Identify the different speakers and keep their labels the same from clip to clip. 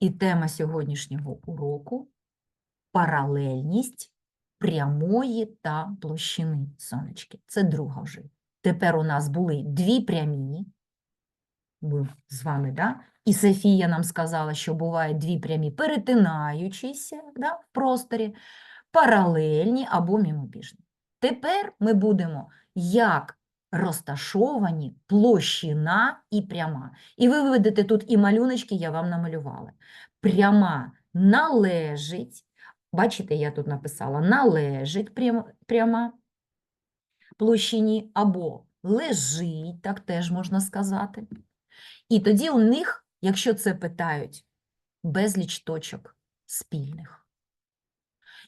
Speaker 1: І тема сьогоднішнього уроку паралельність прямої та площини сонечки. Це друга вже. Тепер у нас були дві прямі. З вами, да? І Софія нам сказала, що бувають дві прямі перетинаючіся да, в просторі, паралельні або мімобіжні. Тепер ми будемо як розташовані площина і пряма. І ви виведете тут і малюночки, я вам намалювала. Пряма належить, бачите, я тут написала, належить прям- пряма площині або лежить, так теж можна сказати. І тоді у них, якщо це питають, безліч точок спільних.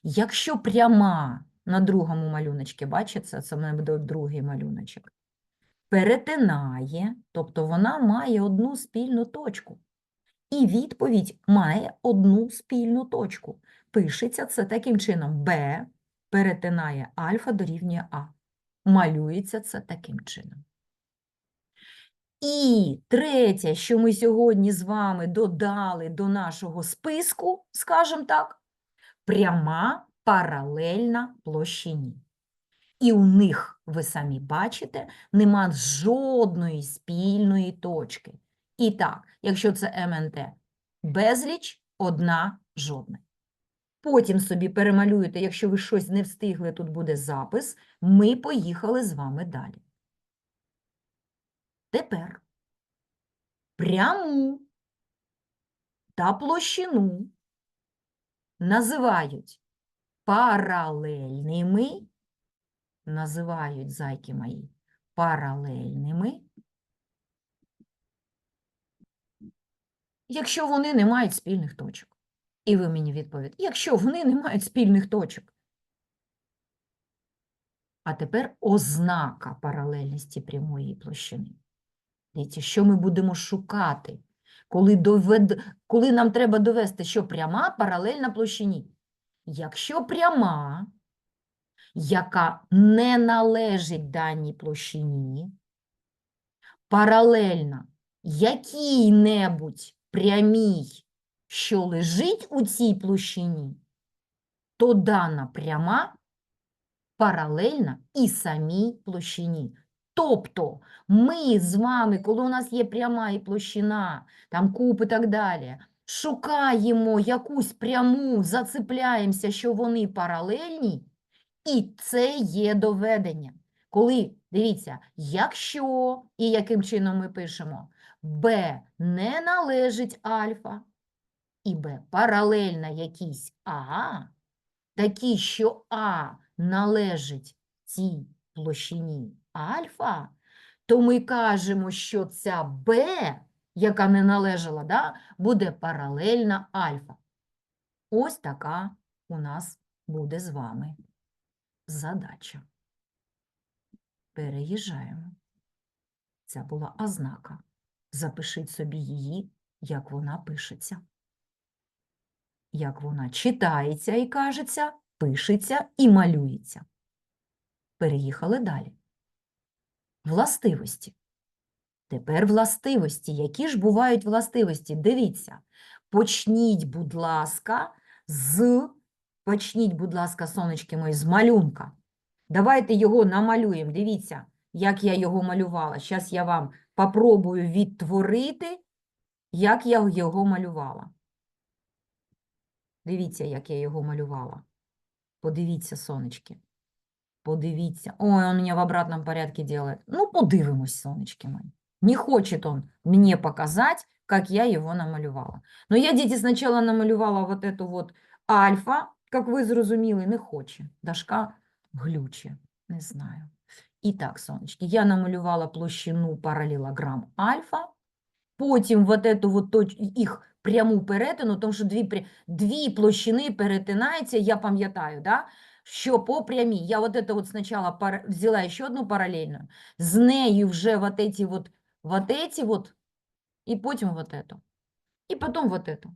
Speaker 1: Якщо пряма на другому малюночці, бачите, це мене буде другий малюночок, перетинає, тобто вона має одну спільну точку. І відповідь має одну спільну точку. Пишеться це таким чином: Б перетинає альфа дорівнює А. Малюється це таким чином. І третє, що ми сьогодні з вами додали до нашого списку, скажімо так, пряма паралельна площині. І у них, ви самі бачите, нема жодної спільної точки. І так, якщо це МНТ безліч, одна жодна. Потім собі перемалюєте, якщо ви щось не встигли, тут буде запис. Ми поїхали з вами далі. Тепер пряму та площину називають паралельними, називають зайки мої паралельними, якщо вони не мають спільних точок. І ви мені відповідь, якщо вони не мають спільних точок. А тепер ознака паралельності прямої площини. Дивіться, що ми будемо шукати, коли, довед... коли нам треба довести, що пряма паралельна площині. Якщо пряма, яка не належить даній площині, паралельна якій-небудь прямій, що лежить у цій площині, то дана пряма паралельна і самій площині. Тобто ми з вами, коли у нас є пряма і площина, там куб і так далі, шукаємо якусь пряму, зацепляємося, що вони паралельні, і це є доведення. Коли, дивіться, якщо, і яким чином ми пишемо, Б не належить альфа, і Б паралельна якійсь А, такі, що А належить цій площині альфа, то ми кажемо, що ця Б, яка не належала, да, буде паралельна альфа. Ось така у нас буде з вами задача. Переїжджаємо. Це була ознака. Запишіть собі її, як вона пишеться. Як вона читається і кажеться, пишеться і малюється. Переїхали далі. Властивості. Тепер властивості. Які ж бувають властивості? Дивіться. Почніть, будь ласка, з. Почніть, будь ласка, сонечки мої, з малюнка. Давайте його намалюємо. Дивіться, як я його малювала. Зараз я вам попробую відтворити, як я його малювала. Дивіться, як я його малювала. Подивіться, сонечки. Подивіться. Ой, он меня в обратном порядке делает. Ну, подивимось, сонечки мої. Не хочет он мне показать, как я его намалювала. Но я, діти, спочатку намалювала вот эту вот альфа, як ви зрозуміли, не хоче. Дашка глюче, не знаю. І так, сонечки, я намалювала площину паралелограм альфа, потім вот эту вот точ... їх пряму перетину, тому що дві, пря- дві площини перетинаються, я пам'ятаю, да? що по прямій. Я вот это вот сначала пар... взяла ще одну паралельну, з нею вже вот эти вот, вот эти вот, і потім вот эту. І потім вот эту.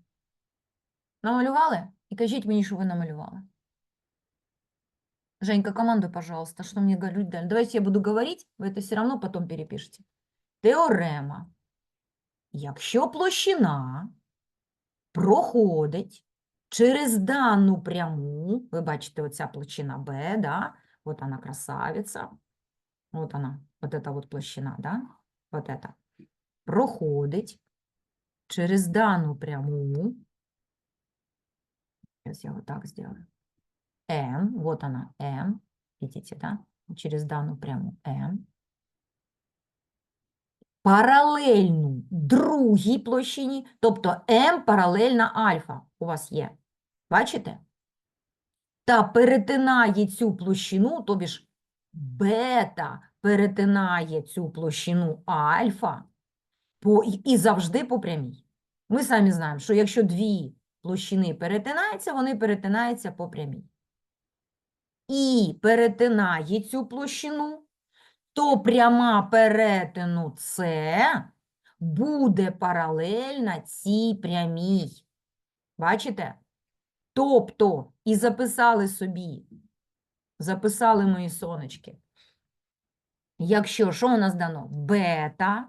Speaker 1: Намалювали? І кажіть мені, що ви намалювали. Женька, командуй, пожалуйста, что мне говорить дальше. Давайте я буду говорить, вы это все равно потом перепишите. Теорема. Якщо площина проходить через дану пряму, ви бачите, оця площина Б, да? Вот она красавица, вот она, вот эта вот площина, да? Вот это. Проходить через дану пряму, сейчас я вот так сделаю, М, вот она, М, видите, да? Через дану пряму М, паралельну другій площині, тобто М паралельна альфа у вас є. Бачите? Та перетинає цю площину, тобі ж бета перетинає цю площину альфа по, і, завжди по прямій. Ми самі знаємо, що якщо дві площини перетинаються, вони перетинаються по прямій. І перетинає цю площину, то пряма перетину С буде паралельна цій прямій. Бачите? Тобто, і записали собі, записали мої сонечки. Якщо що у нас дано? Бета,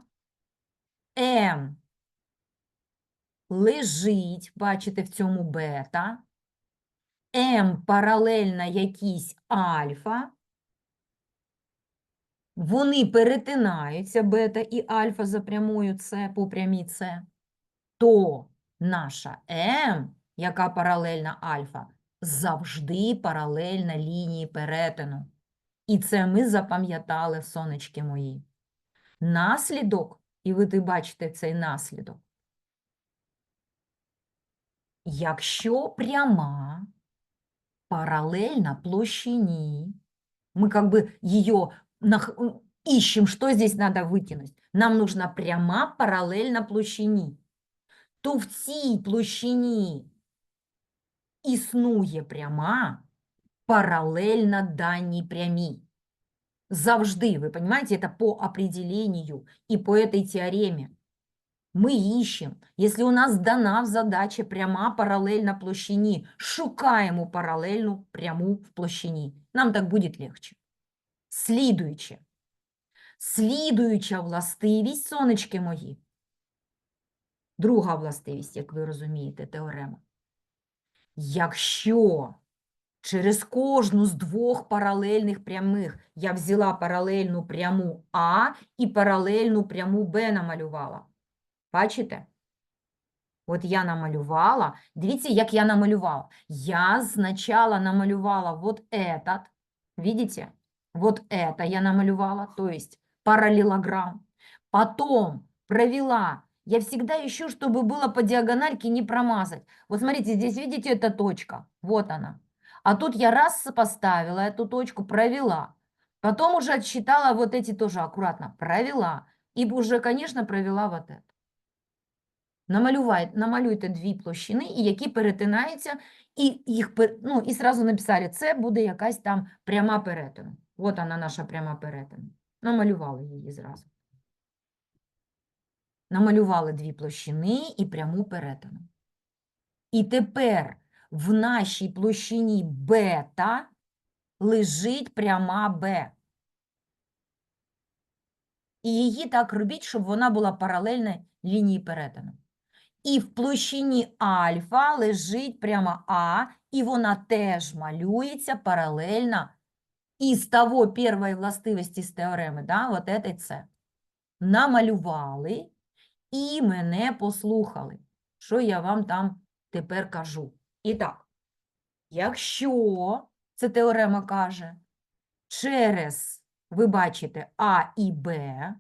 Speaker 1: М лежить, бачите, в цьому бета, М паралельна якійсь альфа, вони перетинаються бета і альфа за прямою С по прямій С, то наша М, яка паралельна альфа, завжди паралельна лінії перетину. І це ми запам'ятали, сонечки мої. Наслідок, і ви ти бачите цей наслідок. Якщо пряма параллельно площине, мы как бы ее нах- м, ищем, что здесь надо вытянуть. Нам нужна пряма паралельно площині. То в цій площині існує пряма паралельно даній прямій. Завжди, вы понимаете, это по определению и по этой теореме. Мы ищем, если у нас дана в задачі пряма паралельна площині, шукаємо паралельну пряму в площині. Нам так буде легче. Слідуюче. Слідуюча властивість, сонечки мої. Друга властивість, як ви розумієте, теорема. Якщо через кожну з двох паралельних прямих я взяла паралельну пряму А і паралельну пряму Б намалювала. Бачите? От я намалювала. Дивіться, як я намалювала. Я сначала намалювала вот этот. Видите? Вот это я намалювала, то есть параллелограмм. Потом провела. Я всегда ищу, чтобы было по диагональке не промазать. Вот смотрите, здесь видите, эта точка. Вот она. А тут я раз сопоставила эту точку, провела. Потом уже отсчитала вот эти тоже аккуратно. Провела. И уже, конечно, провела вот это. Намалювай, намалюйте дві площини, і які перетинаються, і їх пер- ну, і зразу написали, це буде якась там пряма перетину. От вона наша пряма перетину. Намалювали її зразу. Намалювали дві площини і пряму перетину. І тепер в нашій площині бета лежить пряма Б. І її так робіть, щоб вона була паралельна лінії перетину. І в площині альфа лежить прямо А, і вона теж малюється паралельно із того першої властивості з теореми, да, от этой С. Намалювали і мене послухали, що я вам там тепер кажу. І так, якщо, це теорема каже, через, ви бачите, А і Б,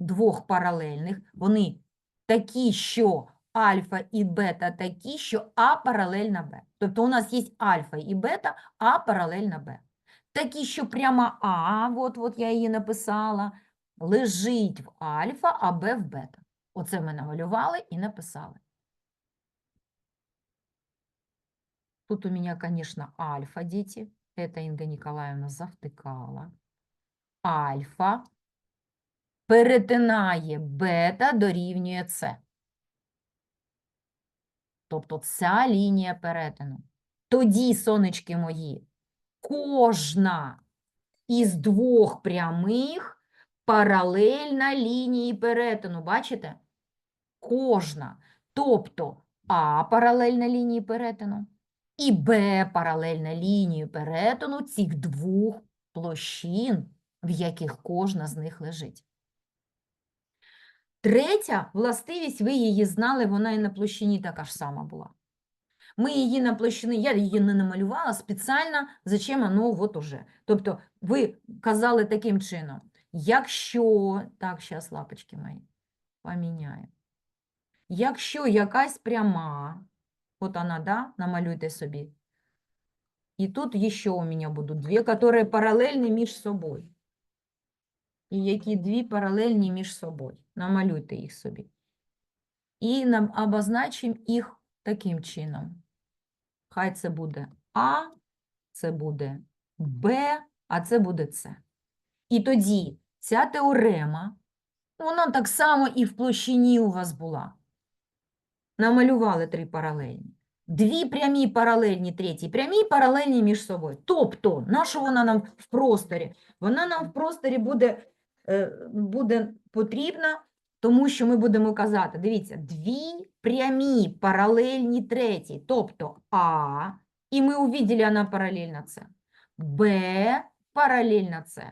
Speaker 1: двох паралельних, вони такі, що альфа і бета такі, що А паралельна Б. Тобто у нас є альфа і бета, А паралельна Б. Такі, що прямо А, от, от я її написала, лежить в альфа, а Б в бета. Оце ми намалювали і написали. Тут у меня, конечно, альфа, дети. Это Инга Николаевна завтикала. Альфа перетинає бета дорівнює С. Тобто ця лінія перетину. Тоді, сонечки мої, кожна із двох прямих паралельна лінії перетину. Бачите? Кожна. Тобто А паралельна лінії перетину і Б паралельна лінії перетину цих двох площин, в яких кожна з них лежить. Третя властивість, ви її знали, вона і на площині така ж сама була. Ми її на площині, я її не намалювала спеціально, зачем воно от уже. Тобто ви казали таким чином, якщо, так, зараз лапочки мої, поміняю. Якщо якась пряма, от вона, да, намалюйте собі. І тут ще у мене будуть дві, які паралельні між собою. І які дві паралельні між собою. Намалюйте їх собі. І нам обозначимо їх таким чином. Хай це буде А, це буде Б, а це буде С. І тоді ця теорема, вона так само і в площині у вас була. Намалювали три паралельні. Дві прямі паралельні, треті прямі паралельні між собою. Тобто, на що вона нам в просторі? Вона нам в просторі буде, е, буде потрібна, тому що ми будемо казати, дивіться, дві прямі паралельні треті, тобто А, і ми увидели, вона паралельна С, Б параллельно С.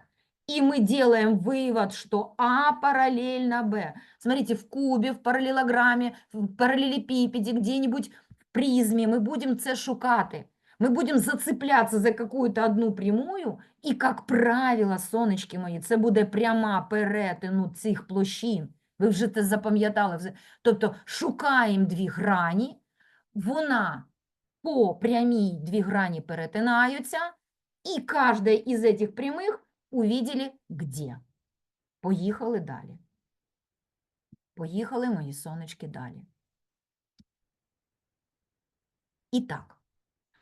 Speaker 1: И мы делаем вывод, что А параллельно Б. Смотрите, в кубе, в параллелограмме, в параллелепипеде, где-нибудь в призме мы будем С шукати. Мы будем зацепляться за какую-то одну прямую, і, як правило, сонечки мої, це буде пряма перетину цих площин. Ви вже це запам'ятали. вже. Тобто шукаємо дві грані, вона по прямій дві грані перетинаються, і кожна із цих прямих увидели где. Поїхали далі. Поїхали мої сонечки далі. І так.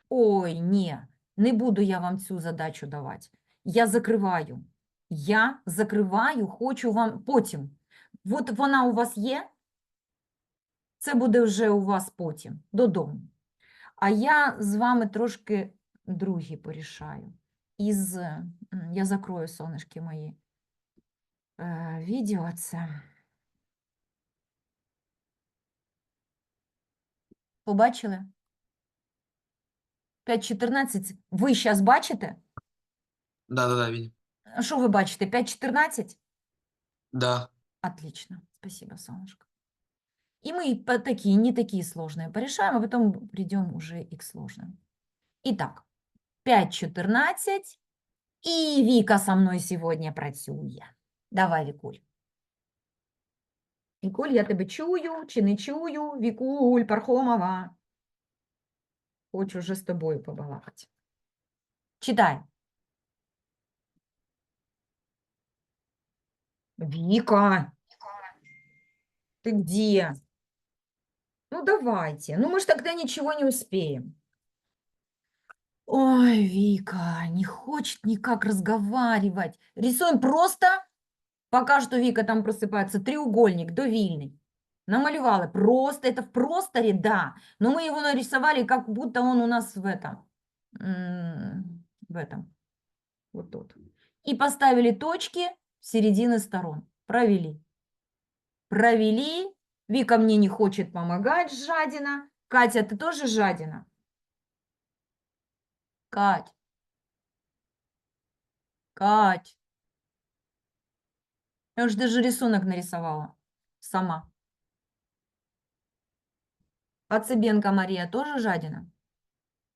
Speaker 1: Ой, ні, не буду я вам цю задачу давати. Я закриваю. Я закриваю, хочу вам потім. От вона у вас є. Це буде вже у вас потім, додому. А я з вами трошки другі порішаю. Із, м, я закрою сонечки мої. Е, відео це. Побачили? 5.14. Ви зараз бачите?
Speaker 2: Да, да, да, видим.
Speaker 1: А Що ви бачите? 5.14?
Speaker 2: Да.
Speaker 1: Отлично. Спасибо, солнышко. И мы по такие, не такие сложные порешаем, а потом придем уже и к сложным. Итак, 5.14. И Вика со мной сегодня працює. Давай, Вікуль. Вікуль, я тебе чую чи не чую? Вікуль, Пархомова. Хочу вже з тобою побалакати. Читай. Вика, ты где? Ну, давайте. Ну, мы же тогда ничего не успеем. Ой, Вика, не хочет никак разговаривать. Рисуем просто, пока что Вика там просыпается, треугольник довильный. Намалевала. Просто, это в просторе, да. Но мы его нарисовали, как будто он у нас в этом. В этом. Вот тут. И поставили точки середины сторон. Провели. Провели. Вика мне не хочет помогать, жадина. Катя, ты тоже жадина? Кать. Кать. Я уже даже рисунок нарисовала. Сама. А Цыбенко Мария тоже жадина?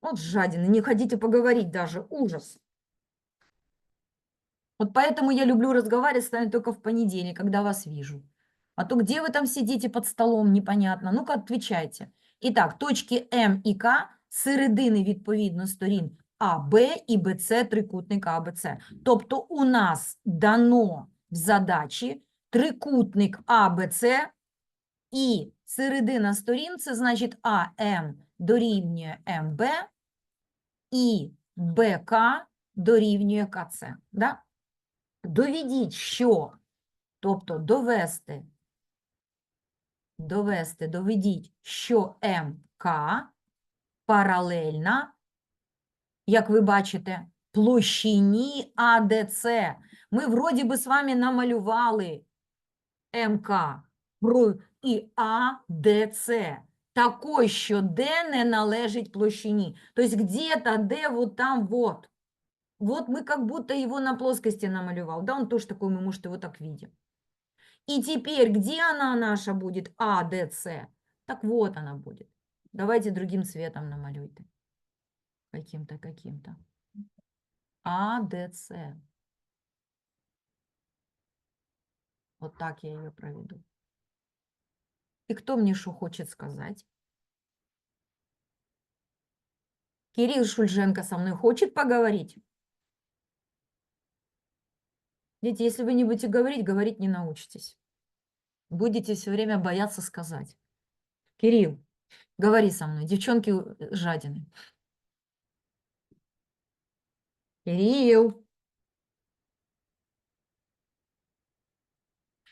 Speaker 1: Вот жадина, не хотите поговорить даже. Ужас. Вот поэтому я люблю разговаривать с вами только в понедельник, когда вас вижу. А то где вы там сидите под столом, непонятно. Ну-ка, отвечайте. Итак, точки М і К середини, відповідно, сторін АБ і БЦ трикутника АБЦ. Тобто у нас дано в задачі трикутник АБЦ і середина сторін, це значить АМ дорівнює МБ і БК дорівнює КЦ. Да? Доведіть, що, тобто довести, довести, доведіть, що МК паралельна, як ви бачите, площині АДЦ. Ми вроді би з вами намалювали МК і АДЦ. Такой, що D не належить площині. Тобто где-то D вот там вот. Вот мы как будто его на плоскости намалевал. Да, он тоже такой, мы, может, его так видим. И теперь, где она наша будет? А, Д, С. Так вот она будет. Давайте другим цветом намалюйте. Каким-то, каким-то. А, Д, С. Вот так я ее проведу. И кто мне что хочет сказать? Кирилл Шульженко со мной хочет поговорить? Дети, если вы не будете говорить, говорить не научитесь. Будете все время бояться сказать. Кирилл, говори со мной. Девчонки э, жадины. Кирилл.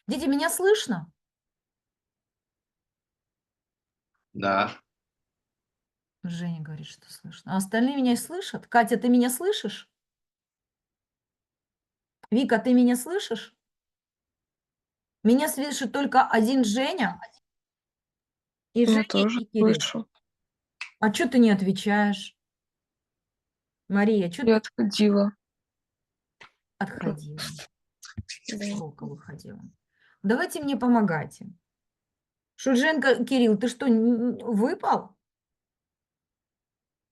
Speaker 1: Дети, меня слышно?
Speaker 2: Да.
Speaker 1: Женя говорит, что слышно. А остальные меня слышат? Катя, ты меня слышишь? Вика, ты меня слышишь? Меня слышит только один Женя. И
Speaker 3: Я
Speaker 1: Женя,
Speaker 3: тоже
Speaker 1: и Кирилл.
Speaker 3: слышу.
Speaker 1: А что ты не отвечаешь? Мария, что ты
Speaker 3: Я отходила.
Speaker 1: отходила?
Speaker 3: Да.
Speaker 1: С урока выходила. Давайте мне помогайте. Шульженко, Кирилл, ты что, выпал?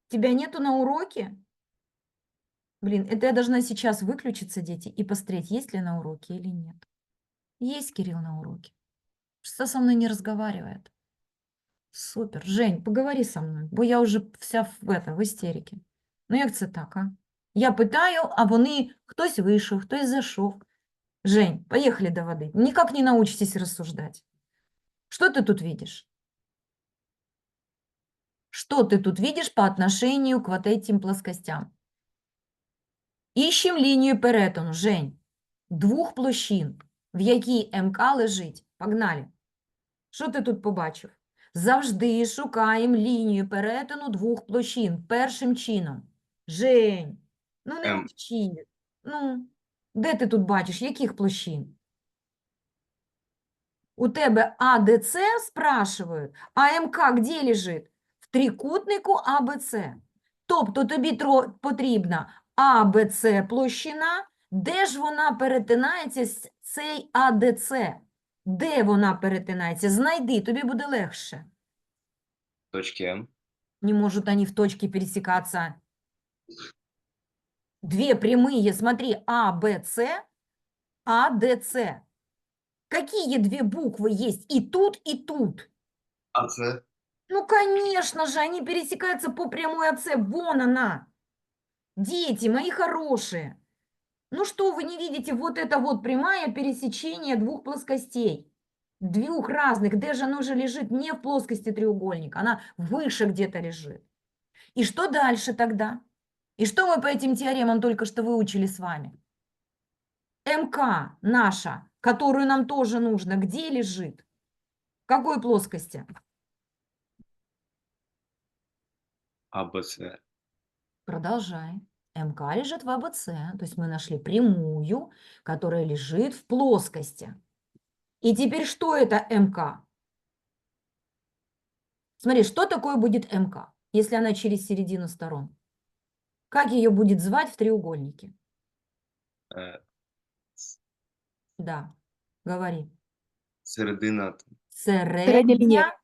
Speaker 1: Тебя нету на уроке? Блин, это я должна сейчас выключиться, дети, и посмотреть, есть ли на уроке или нет. Есть Кирилл на уроке. Что со мной не разговаривает? Супер. Жень, поговори со мною, бо я вже вся в, это, в істериці. Ну як це так, а? Я питаю, а вони, хтось вийшов, хтось зайшов. Жень, поехали до воды. Никак не научитесь рассуждать. Что ты тут видишь? Что ты тут видишь по отношению к вот этим плоскостям? Ищем лінію перетину, Жень, двох площин, в якій МК лежить. Погнали. Що ти тут побачив? Завжди шукаємо лінію перетину двох площин першим чином. Жень, ну не
Speaker 2: Ем.
Speaker 1: мовчи. Ну, де ти тут бачиш, яких площин? У тебе АДЦ спрашивають, а МК де лежить? В трикутнику АБЦ. Тобто тобі тро- потрібна АБЦ площина, де ж вона перетинається з цей АДЦ? Де вона перетинається? Знайди, тобі буде легше.
Speaker 2: Точки М.
Speaker 1: Не можут они в точке пересекаться. Две прямые, смотри, А, Б, С, А, Д, С. Какие две буквы есть и тут, и тут?
Speaker 2: АЦ.
Speaker 1: Ну, конечно же, они пересекаются по прямой АЦ. Вон она. Дети, мои хорошие. Ну что, вы не видите, вот это вот прямая пересечение двух плоскостей. Двух разных. Где же оно же лежит? Не в плоскости треугольника, она выше где-то лежит. И что дальше тогда? И что мы по этим теоремам только что выучили с вами? МК наша, которую нам тоже нужно, где лежит? В какой плоскости?
Speaker 2: АБЦ.
Speaker 1: Продолжай. МК лежит в АБЦ, то есть мы нашли прямую, которая лежит в плоскости. И теперь что это МК? Смотри, что такое будет МК, если она через середину сторон? Как ее будет звать в треугольнике?
Speaker 2: Е,
Speaker 1: Да, говори.
Speaker 2: Середина там,
Speaker 1: Середня
Speaker 3: лінія.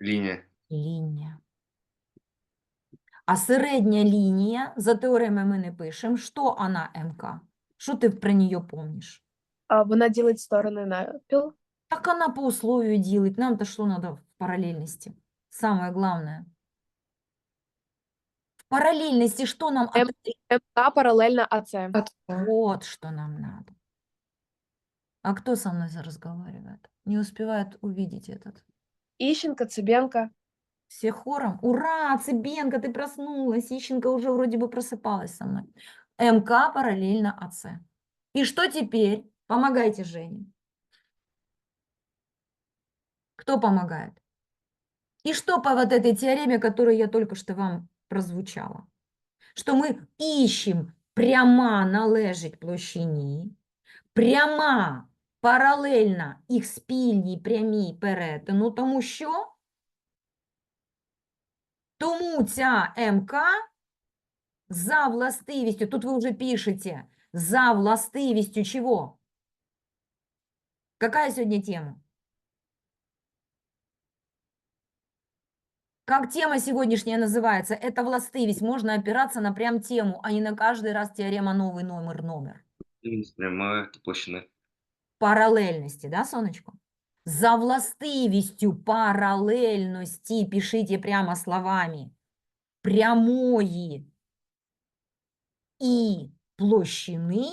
Speaker 2: лінія.
Speaker 1: лінія. А середня лінія, за теоремой мы не пишем, что она МК? Что ты про нее помнишь?
Speaker 3: А вона ділить сторони навпіл.
Speaker 1: Так она по условию делает. Нам-то что надо в параллельности? Самое главное. Параллельности что нам
Speaker 3: М.
Speaker 1: от-
Speaker 3: МК паралельно АЦ.
Speaker 1: Вот что нам надо. А кто со мной за- разговаривает? Не успевает увидеть этот.
Speaker 3: Іщенка, Цибенка.
Speaker 1: Все хором. Ура, Цыбенко, ты проснулась. Ищенко уже вроде бы просыпалась со мной. МК параллельно АЦ. И что теперь? Помогайте Жене. Кто помогает? И что по вот этой теореме, которую я только что вам прозвучала? Що ми іщемо пряма належить площині, пряма паралельна їх спільній прямій перетину, тому що Тому ця МК за властивістю, тут ви вже пишете, за властивістю чого? Какая сегодня тема? Как тема сегодняшняя называется? Это властивість. Можно опираться на прям тему, а не на каждый раз теорема новый номер, номер.
Speaker 2: Рівність прямої та площини.
Speaker 1: Паралельности, да, сонечко? За властивістю паралельності, пишите прямо словами, прямої і площини.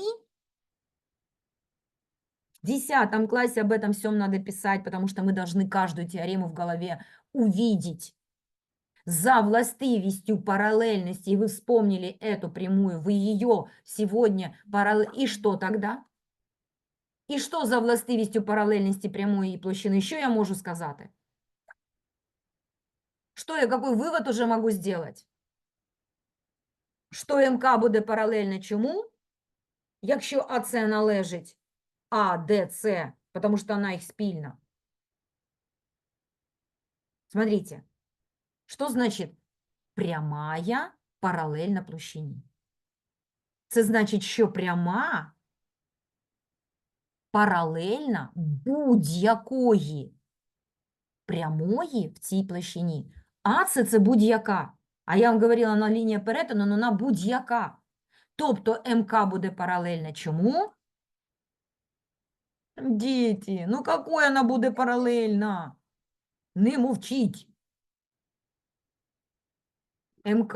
Speaker 1: В 10 классе об этом всем надо писать, потому что мы должны каждую теорему в голове увидеть. За властивістю параллельности, и вы вспомнили эту прямую, вы ее сегодня параллель... И что тогда? І що за властивістю паралельності прямої і площини? Що я можу сказати? Що я, який вивод уже можу зробити? Що МК буде паралельно чому? Якщо АЦ належить АДЦ, тому що вона їх спільна. Смотрите, Що значить прямая паралельна площині? Це значить, що пряма паралельна будь-якої прямої в цій площині. А це це будь-яка. А я вам говорила на лінія перетину, але вона будь-яка. Тобто МК буде паралельна чому? Діти, ну какой вона буде паралельна? Не мовчіть. МК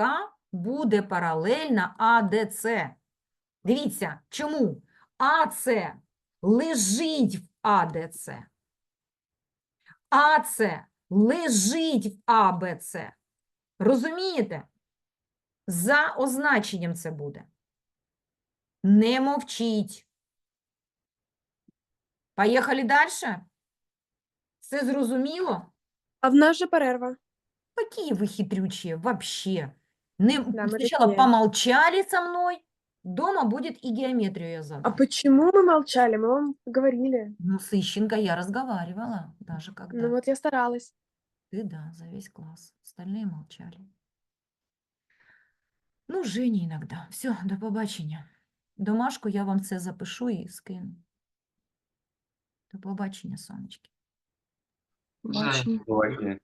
Speaker 1: буде паралельна АДЦ. Дивіться, чому? АЦ лежить в АДЦ. АЦ лежить в АБЦ. Розумієте? За означенням це буде. Не мовчіть. Поїхали далі? Все зрозуміло?
Speaker 3: А в нас же перерва.
Speaker 1: Какие вы хитрючие вообще. Не,
Speaker 3: Да, мы
Speaker 1: сначала
Speaker 3: такие.
Speaker 1: помолчали со мной, дома будет и геометрию я
Speaker 3: А
Speaker 1: задам.
Speaker 3: почему мы молчали? Мы вам говорили.
Speaker 1: Ну, с Ищенко я разговаривала, даже когда.
Speaker 3: Ну вот я старалась.
Speaker 1: Ты да, за весь класс. Остальные молчали. Ну, Женя иногда. Все, до побачення. Домашку я вам це запишу і скину. До побачення, сонечки.
Speaker 3: Бачення.
Speaker 2: Буває.